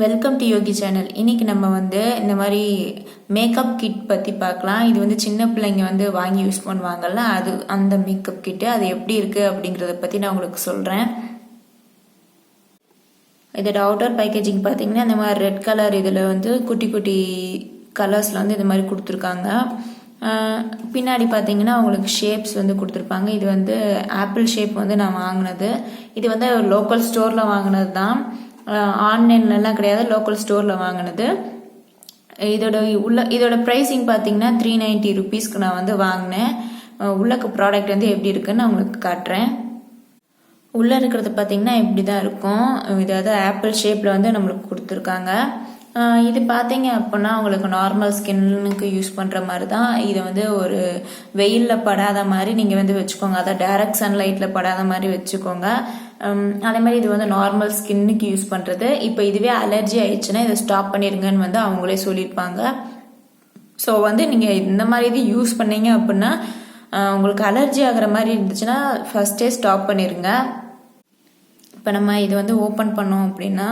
Welcome to Yogi channel இன்றைக்கி நம்ம வந்து இந்த மாதிரி மேக்கப் கிட் பற்றி பார்க்கலாம். இது வந்து சின்ன பிள்ளைங்க வந்து வாங்கி யூஸ் பண்ணுவாங்கல்ல அது அந்த மேக்கப் கிட்டு அது எப்படி இருக்குது அப்படிங்கிறத பற்றி நான் உங்களுக்கு சொல்கிறேன் இதோட அவுட்டர் பேக்கேஜிங் பார்த்தீங்கன்னா இந்த மாதிரி ரெட் கலர் இதில் வந்து குட்டி குட்டி கலர்ஸில் வந்து இந்த மாதிரி கொடுத்துருக்காங்க. பின்னாடி பார்த்தீங்கன்னா அவங்களுக்கு ஷேப்ஸ் வந்து கொடுத்துருப்பாங்க. இது வந்து ஆப்பிள் ஷேப் வந்து நான் வாங்கினது. இது வந்து லோக்கல் ஸ்டோரில் வாங்கினது தான் ஆன்லைன்லலாம் கிடையாது லோக்கல் ஸ்டோரில் வாங்கினது. இதோட உள்ள இதோட ப்ரைஸிங் பார்த்தீங்கன்னா த்ரீ நைன்ட்டி ருபீஸ்க்கு நான் வந்து வாங்கினேன். உள்ளக்கு ப்ராடக்ட் வந்து எப்படி இருக்குன்னு நான் உங்களுக்கு காட்டுறேன். உள்ளே இருக்கிறது பார்த்தீங்கன்னா இப்படி தான் இருக்கும் இதாவது ஆப்பிள் ஷேப்பில் வந்து நம்மளுக்கு கொடுத்துருக்காங்க. இது பார்த்தீங்க அப்படின்னா உங்களுக்கு நார்மல் ஸ்கின்னுக்கு யூஸ் பண்ணுற மாதிரி தான் இதை வந்து ஒரு வெயிலில் படாத மாதிரி நீங்கள் வந்து வச்சுக்கோங்க. அதை டைரக்ட் சன்லைட்டில் படாத மாதிரி வச்சுக்கோங்க. அதே மாதிரி இது வந்து நார்மல் ஸ்கின்னுக்கு யூஸ் பண்ணுறது இப்போ இதுவே அலர்ஜி ஆயிடுச்சுன்னா இதை ஸ்டாப் பண்ணிடுங்கன்னு வந்து அவங்களே சொல்லியிருப்பாங்க ஸோ வந்து நீங்கள் இந்த மாதிரி இது யூஸ் பண்ணீங்க அப்படின்னா உங்களுக்கு அலர்ஜி ஆகிற மாதிரி இருந்துச்சுன்னா ஃபஸ்ட்டே ஸ்டாப் பண்ணிடுங்க இப்போ நம்ம இது வந்து ஓப்பன் பண்ணோம் அப்படின்னா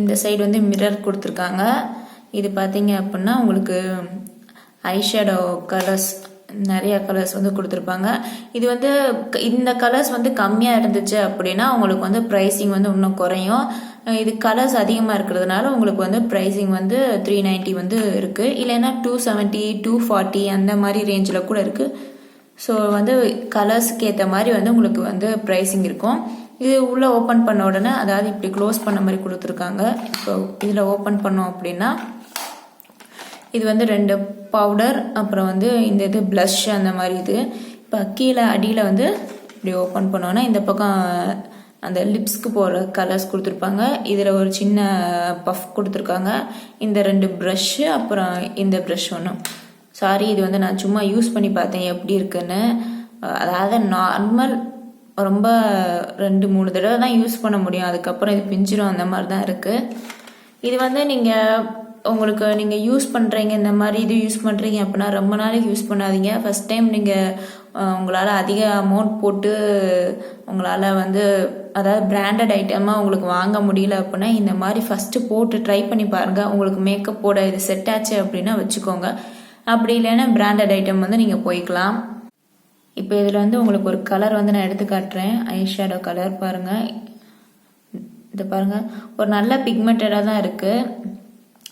இந்த சைடு வந்து மிரர் கொடுத்துருக்காங்க. இது பார்த்தீங்க அப்படின்னா உங்களுக்கு ஐஷேடோ கலர்ஸ் நிறைய கலர்ஸ் வந்து கொடுத்துருப்பாங்க. இது வந்து இந்த கலர்ஸ் வந்து கம்மியாக இருந்துச்சு அப்படின்னா உங்களுக்கு வந்து ப்ரைஸிங் வந்து இன்னும் குறையும். இது கலர்ஸ் அதிகமாக இருக்கிறதுனால உங்களுக்கு வந்து ப்ரைஸிங் வந்து த்ரீ நைன்ட்டி வந்து இருக்குது இல்லைன்னா டூ செவன்ட்டி டூ ஃபார்ட்டி அந்த மாதிரி ரேஞ்சில் கூட இருக்குது ஸோ வந்து கலர்ஸ்க்கு ஏற்ற மாதிரி வந்து உங்களுக்கு வந்து ப்ரைஸிங் இருக்கும். இது உள்ளே ஓப்பன் பண்ண உடனே அதாவது இப்படி க்ளோஸ் பண்ண மாதிரி கொடுத்துருக்காங்க. இப்போ இதில் ஓப்பன் பண்ணோம் அப்படின்னா இது வந்து ரெண்டு பவுடர் அப்புறம் வந்து இந்த இது ப்ளஷ் அந்த மாதிரி இது. இப்போ கீழே அடியில் வந்து இப்படி ஓப்பன் பண்ணோன்னா இந்த பக்கம் அந்த லிப்ஸ்க்கு போகிற கலர்ஸ் கொடுத்துருப்பாங்க. இதில் ஒரு சின்ன பஃப் கொடுத்துருக்காங்க. இந்த ரெண்டு ப்ரஷ்ஷு அப்புறம் இந்த ப்ரஷ் ஒன்று சாரி இது வந்து நான் சும்மா யூஸ் பண்ணி பார்த்தேன் எப்படி இருக்குன்னு. அதாவது நார்மல் ரொம்ப ரெண்டு மூணு தடவை தான் யூஸ் பண்ண முடியும். அதுக்கப்புறம் இது பிஞ்சிரும் அந்த மாதிரி தான் இருக்குது இது வந்து நீங்கள் உங்களுக்கு நீங்கள் யூஸ் பண்ணுறீங்க இந்த மாதிரி இது யூஸ் பண்ணுறீங்க அப்படின்னா ரொம்ப நாளைக்கு யூஸ் பண்ணாதீங்க. ஃபஸ்ட் டைம் நீங்கள் உங்களால் அதிக அமௌண்ட் போட்டு உங்களால் வந்து அதாவது பிராண்டட் ஐட்டமாக உங்களுக்கு வாங்க முடியல அப்படின்னா இந்த மாதிரி ஃபஸ்ட்டு போட்டு ட்ரை பண்ணி பாருங்கள் உங்களுக்கு மேக்கப்போட இது செட் ஆச்சு அப்படின்னா வச்சுக்கோங்க. அப்படி இல்லைன்னா பிராண்டட் ஐட்டம் வந்து நீங்கள் போய்க்கலாம். இப்போ இதில் வந்து உங்களுக்கு ஒரு கலர் வந்து நான் எடுத்து காட்டுறேன். ஐ ஷேடோ கலர் பாருங்கள் இது பாருங்க. ஒரு நல்ல பிக்மெண்டடாக தான் இருக்குது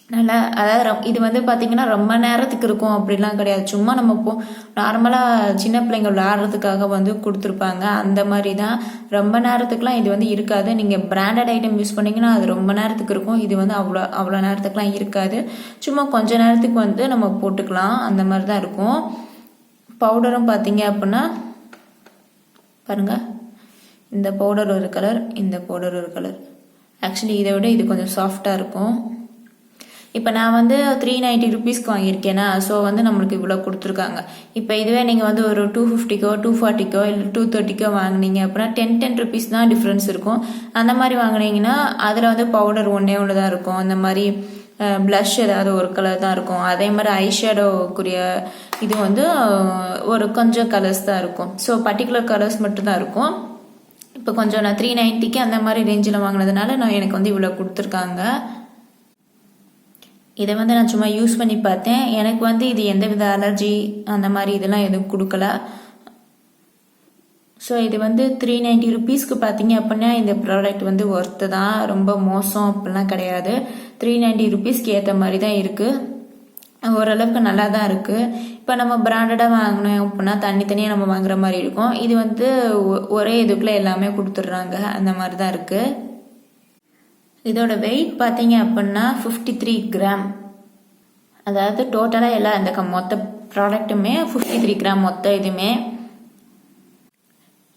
நல்லா அதாவது ரொ- இது வந்து பார்த்தீங்கன்னா ரொம்ப நேரத்துக்கு இருக்கும். அப்படிலாம் கிடையாது. சும்மா நம்ம போ நார்மலாக சின்ன பிள்ளைங்க விளையாடுறதுக்காக வந்து கொடுத்துருப்பாங்க. அந்த மாதிரி தான். ரொம்ப நேரத்துக்குலாம் இது வந்து இருக்காது. நீங்கள் பிராண்டட் ஐட்டம் யூஸ் பண்ணிங்கன்னா அது ரொம்ப நேரத்துக்கு இருக்கும். இது வந்து அவ்வளோ அவ்வளோ நேரத்துக்குலாம் இருக்காது. சும்மா கொஞ்ச நேரத்துக்கு வந்து நம்ம போட்டுக்கலாம். அந்த மாதிரி தான் இருக்கும். பவுடரும் பார்த்தீங்க அப்படின்னா பாருங்க இந்த பவுடர் ஒரு கலர் இந்த பவுடர் ஒரு கலர் ஆக்சுவலி இதை விட இது கொஞ்சம் சாஃப்டாக இருக்கும். இப்போ நான் வந்து த்ரீ நைன்ட்டி ருபீஸ்க்கு வாங்கியிருக்கேனா ஸோ வந்து நம்மளுக்கு இவ்வளோ கொடுத்துருக்காங்க. இப்போ இதுவே நீங்கள் வந்து ஒரு டூ ஃபிஃப்டிக்கோ டூ ஃபார்ட்டிக்கோ இல்லை டூ தேர்ட்டிக்கோ வாங்குனீங்க அப்படின்னா டென் டென் ருபீஸ் தான் டிஃப்ரென்ஸ் இருக்கும். அந்த மாதிரி வாங்குனீங்கன்னா அதில் வந்து பவுடர் ஒன்றே ஒன்று தான் இருக்கும். அந்த மாதிரி ப்ளஷ் ஏதாவது ஒரு கலர் தான் இருக்கும். அதே மாதிரி ஐஷேடோக்குரிய இது வந்து ஒரு கொஞ்சம் கலர்ஸ் தான் இருக்கும். ஸோ பர்டிகுலர் கலர்ஸ் மட்டும்தான் இருக்கும். இப்போ கொஞ்சம் நான் த்ரீ நைன்ட்டிக்கு அந்த மாதிரி ரேஞ்சில் வாங்கினதுனால நான் எனக்கு வந்து இவ்வளோ கொடுத்துருக்காங்க. இதை வந்து நான் சும்மா யூஸ் பண்ணி பார்த்தேன். எனக்கு வந்து இது எந்த வித அலர்ஜி அந்த மாதிரி இதெல்லாம் எதுவும் கொடுக்கல. ஸோ இது வந்து த்ரீ நைன்ட்டி ருபீஸ்க்கு பார்த்தீங்க அப்படின்னா இந்த ப்ராடக்ட் வந்து ஒர்த்து தான். ரொம்ப மோசம் அப்படிலாம் கிடையாது. த்ரீ நைன்ட்டி ருபீஸ்க்கு ஏற்ற மாதிரி தான் இருக்குது ஓரளவுக்கு நல்லா தான் இருக்குது இப்போ நம்ம பிராண்டடாக வாங்கினோம் அப்படின்னா தனித்தனியாக நம்ம வாங்குற மாதிரி இருக்கும். இது வந்து ஒ- ஒரே இதுக்குள்ளே எல்லாமே கொடுத்துட்றாங்க. அந்த மாதிரி தான் இருக்குது இதோட வெயிட் பார்த்தீங்க அப்படின்னா ஃபிஃப்டி த்ரீ கிராம் அதாவது டோட்டலாக எல்லா இந்த மொத்த ப்ராடக்ட்டுமே ஃபிஃப்டி த்ரீ கிராம் மொத்த இதுவுமே.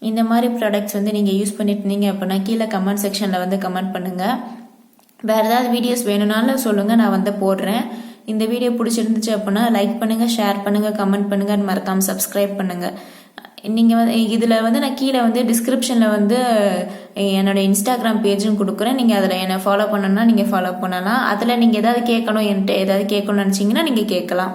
இந்த மாதிரி ப்ராடக்ட்ஸ் வந்து நீங்கள் யூஸ் பண்ணிட்டு இருந்தீங்க அப்படின்னா கீழே கமெண்ட் செக்ஷனில் வந்து கமெண்ட் பண்ணுங்கள் வேறு ஏதாவது வீடியோஸ் வேணும்னாலும் சொல்லுங்கள் நான் வந்து போடுறேன். இந்த வீடியோ பிடிச்சிருந்துச்சு அப்படின்னா லைக் பண்ணுங்கள் ஷேர் பண்ணுங்கள் கமெண்ட் பண்ணுங்கள் மறக்காமல் சப்ஸ்கிரைப் பண்ணுங்கள் நீங்கள் வந்து இதில் வந்து நான் கீழே வந்து டிஸ்கிரிப்ஷனில் வந்து என்னோட இன்ஸ்டாகிராம் பேஜும் கொடுக்குறேன். நீங்கள் அதில் என்னை ஃபாலோ பண்ணணும்னா நீங்கள் ஃபாலோ பண்ணலாம். அதில் நீங்கள் ஏதாவது கேட்கணும் என்கிட்ட ஏதாவது கேட்கணும்னு நினச்சிங்கன்னா நீங்கள் கேட்கலாம்.